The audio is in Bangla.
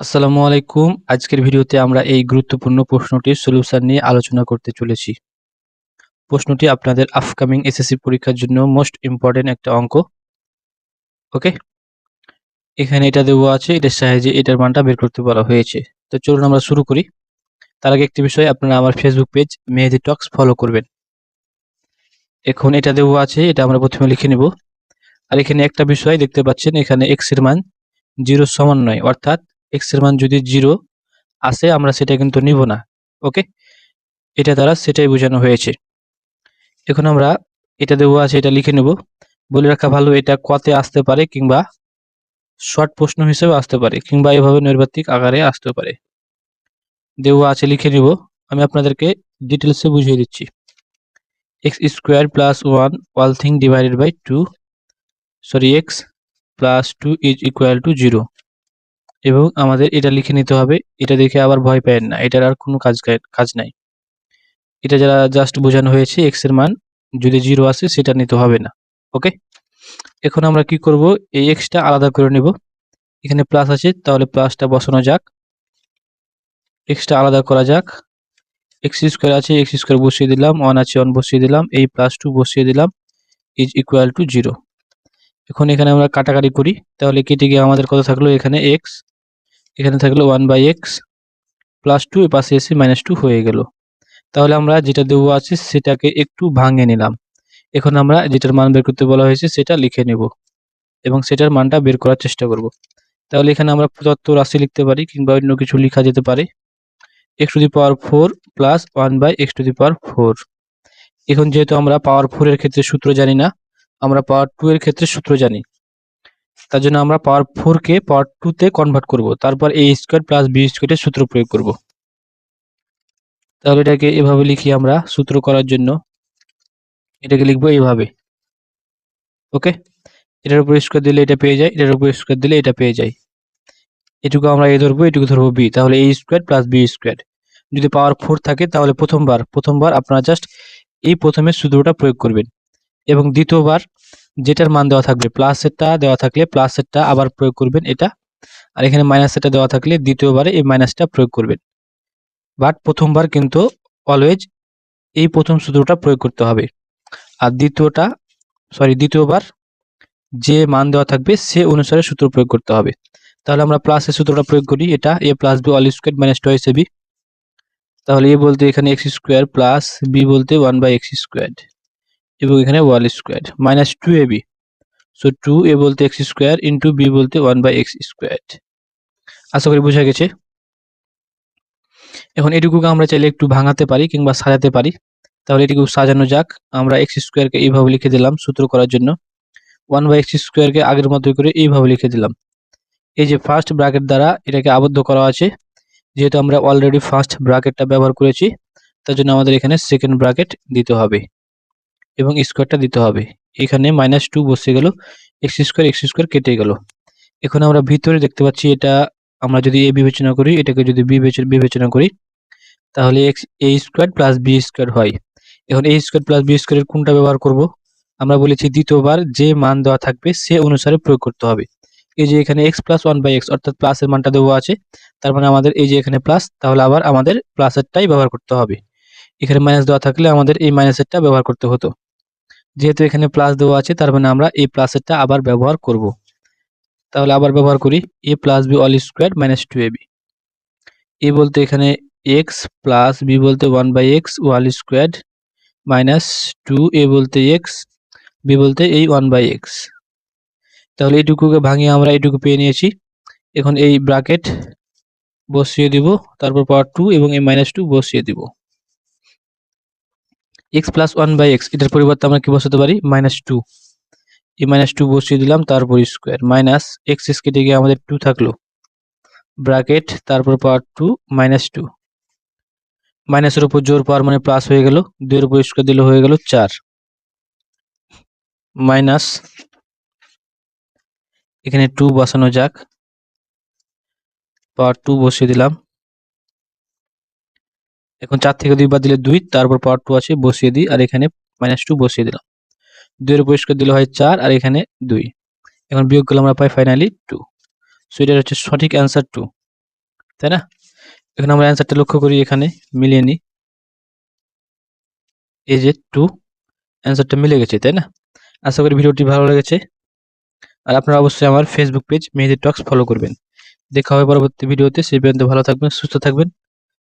আসসালামু আলাইকুম। আজকের ভিডিওতে আমরা এই গুরুত্বপূর্ণ প্রশ্নটির সলিউশন নিয়ে আলোচনা করতে চলেছি। প্রশ্নটি আপনাদের আপকামিং এসএসসি পরীক্ষার জন্য মোস্ট ইম্পর্টেন্ট একটা অঙ্ক। ওকে এখানে এটা দেওয়া আছে, এটার সাহায্যে এটার মানটা বের করতে বলা হয়েছে। তো চলুন আমরা শুরু করি। তার আগে একটি বিষয়, আপনারা আমার Facebook page Mehedi talks follow করবেন। এখন এটা দেওয়া আছে, এটা আমরা প্রথমে লিখে নেব। আর এখানে একটা বিষয় দেখতে পাচ্ছেন, এখানে এক্সের মান জিরো সমান নয়, অর্থাৎ এক্সের মান যদি জিরো আসে, আমরা সেটা কিন্তু নিব না ওকে এটা দ্বারা সেটাই বোঝানো হয়েছে। এখন আমরা এটা দেওয়া আছে, এটা লিখে নেব। বলে রাখা ভালো, এটা কতে আসতে পারে কিংবা শর্ট প্রশ্ন হিসেবে আসতে পারে, কিংবা এভাবে নৈর্বাত্তিক আকারে আসতে পারে। দেওয়া আছে, লিখে নিব। আমি আপনাদেরকে ডিটেলসে বুঝিয়ে দিচ্ছি। X square plus one all thing divided by two sorry x plus two is equal to zero এবং আমাদের এটা লিখে নিতে হবে, এটা দেখে আবার ভয় পায় না, এটার আর কোনো কাজ কাজ নাই। এটা যারা জাস্ট বোঝানো হয়েছে এক্সের মান, যদি জিরো আসে সেটা নিতে হবে না ওকে এখন আমরা কি করব, এই এক্সটা আলাদা করে নিব, এখানে প্লাস আছে, তাহলে প্লাসটা বসানো যাক এক্সটা আলাদা করা যাক এক্স স্কোয়ার আছে এক্স স্কোয়ার বসিয়ে দিলাম ওয়ান আছে ওয়ান বসিয়ে দিলাম, এই প্লাস টু বসিয়ে দিলাম ইজ ইকুয়াল টু জিরো এখন এখানে আমরা কাটাকাটি করি। তাহলে কেটে গিয়ে আমাদের কত থাকল? এখানে এক্স এখানে থাকল one by x plus two এ পাশে এসে মাইনাস টু হয়ে গেল। তাহলে আমরা যেটা দেবো আছে, সেটাকে একটু ভাঙে নিলাম। এখন আমরা যেটার মান বের করতে বলা হয়েছে, সেটা লিখে নেব এবং সেটার মানটা বের করার চেষ্টা করব। তাহলে এখানে আমরা প্রদত্ত রাশি লিখতে পারি কিংবা অন্য কিছু লেখা যেতে পারে। X to the power four plus one by x to the power four এখন যেহেতু আমরা পাওয়ার ফোর এর ক্ষেত্রে সূত্র জানি না আমরা পাওয়ার টু এর ক্ষেত্রে সূত্র জানি। তার জন্য আমরা পাওয়ার ফোরকে পাওয়ার টুতে কনভার্ট করব। তারপর এ স্কোয়ার প্লাস বি স্কোয়ারের সূত্র প্রয়োগ করব। তাহলে এটাকে এভাবে লিখি আমরা সূত্র করার জন্য। এটাকে লিখব এইভাবে। ওকে? এটার উপর স্কোয়ার দিলে এটা পেয়ে যায়, এটার উপর স্কোয়ার দিলে এটা পেয়ে যায়। এটুকু আমরা এ ধরবো, এটুকু ধরবো বি তাহলে a square plus b square যদি পাওয়ার ফোর থাকে, তাহলে প্রথমবার প্রথমবার আপনারা জাস্ট এই প্রথমে সূত্রটা প্রয়োগ করবেন। এবং দ্বিতীয়বার যেটার মান দেওয়া থাকবে প্লাসেরটা দেওয়া থাকলে প্লাসেরটা আবার প্রয়োগ করবেন এটা। আর এখানে মাইনাসেরটা দেওয়া থাকলে দ্বিতীয়বারে এই মাইনাসটা প্রয়োগ করবেন। বাট প্রথমবার কিন্তু অলওয়েজ এই প্রথম সূত্রটা প্রয়োগ করতে হবে। আর দ্বিতীয়টা সরি দ্বিতীয়বার যে মান দেওয়া থাকবে সে অনুসারে সূত্র প্রয়োগ করতে হবে। তাহলে আমরা প্লাসের সূত্রটা প্রয়োগ করি, এটা a plus b all square minus two b তাহলে এ বলতে এখানে এক্স স্কোয়ার প্লাস বি বলতে ওয়ান বাই এক্স স্কোয়ার এবং এখানে whole square minus two a b so two a বলতে এক্স স্কোয়ার ইন্টু বি বলতে ওয়ান বাই এক্স স্কোয়ার আশা করি বোঝা গেছে। এখন এটুকুকে আমরা চাইলে একটু ভাঙাতে পারি কিংবা সাজাতে পারি। তাহলে এটুকু সাজানো যাক। আমরা এক্স স্কোয়ারকে এইভাবে লিখে দিলাম সূত্র করার জন্য। ওয়ান বাই এক্স স্কোয়ারকে আগের মতোই করে এইভাবে লিখে দিলাম। এই যে ফার্স্ট ব্র্যাকেট দ্বারা এটাকে আবদ্ধ করা আছে। যেহেতু আমরা অলরেডি ফার্স্ট ব্র্যাকেটটা ব্যবহার করেছি, তার জন্য আমাদের এখানে সেকেন্ড ব্র্যাকেট দিতে হবে। এবং স্কোয়ারটা দিতে হবে। এখানে মাইনাস টু বসে গেল এক্স স্কোয়ার এক্স স্কোয়ার কেটে গেল। এখন আমরা ভিতরে দেখতে পাচ্ছি এটা, আমরা যদি এ বিবেচনা করি, এটাকে যদি বিবেচনা করি, তাহলে x a square plus b square হয়। এখন এ স্কোয়ার প্লাস বি স্কোয়ারের কোনটা ব্যবহার করব? আমরা বলেছি দ্বিতীয়বার যে মান দেওয়া থাকবে, সে অনুসারে প্রয়োগ করতে হবে। এই যে এখানে x plus one by x অর্থাৎ প্লাসের মানটা দেওয়া আছে, তার মানে আমাদের এই যে এখানে প্লাস তাহলে আবার আমাদের প্লাসেরটাই ব্যবহার করতে হবে। এখানে মাইনাস দেওয়া থাকলে আমাদের এই মাইনাসেরটা ব্যবহার করতে হতো। যেহেতু এখানে প্লাস দেওয়া আছে, তার মানে আমরা এই প্লাসেরটা আবার ব্যবহার করব। তাহলে আবার ব্যবহার করি a plus b all square minus two a b a বলতে এখানে এক্স প্লাস বি বলতে one by x whole square minus two a বলতে এক্স বি বলতে এই ওয়ান বাই এক্স তাহলে এইটুকুকে ভাঙিয়ে আমরা এইটুকু পেয়ে নিয়েছি। এখন এই ব্রাকেট বসিয়ে দিব, তারপর পাওয়ার টু এবং এই মাইনাস টু বসিয়ে দিব। X plus one by x এটার পরিবর্তে আমরা কি বসাতে পারি? মাইনাস টু এই মাইনাস টু বসিয়ে দিলাম, তারপর স্কোয়ার মাইনাস এক্স এস কেটে গিয়ে আমাদের টু থাকল। ব্রাকেট তারপর পাওয়ার টু মাইনাস টু মাইনাসের উপর জোর পাওয়ার মানে প্লাস হয়ে গেল, দুইয়ের উপর স্কোয়ার দিলে হয়ে গেল চার। মাইনাস এখানে টু বসানো যাক। পাওয়ার টু বসিয়ে দিলাম। এখন চার থেকে দুই বাদ দিলে দুই, তারপর পাওয়ার টু আছে বসিয়ে দিই, আর এখানে মাইনাস টু বসিয়ে দিলাম। দুইয়ের পরিষ্কার দিলে হয় চার, আর এখানে দুই। এখন বিয়োগ করলে আমরা পাই ফাইনালি টু সো এটার হচ্ছে সঠিক অ্যান্সার টু তাই না? এখানে আমরা অ্যান্সারটা লক্ষ্য করি এখানে, মিলিয়ে নিই। এই যে টু অ্যান্সারটা মিলে গেছে, তাই না? আশা করি ভিডিওটি ভালো লেগেছে। আর আপনারা অবশ্যই আমার Facebook page Mehedi talks follow করবেন। দেখা হবে পরবর্তী ভিডিওতে। সেই পর্যন্ত ভালো থাকবেন, সুস্থ থাকবেন।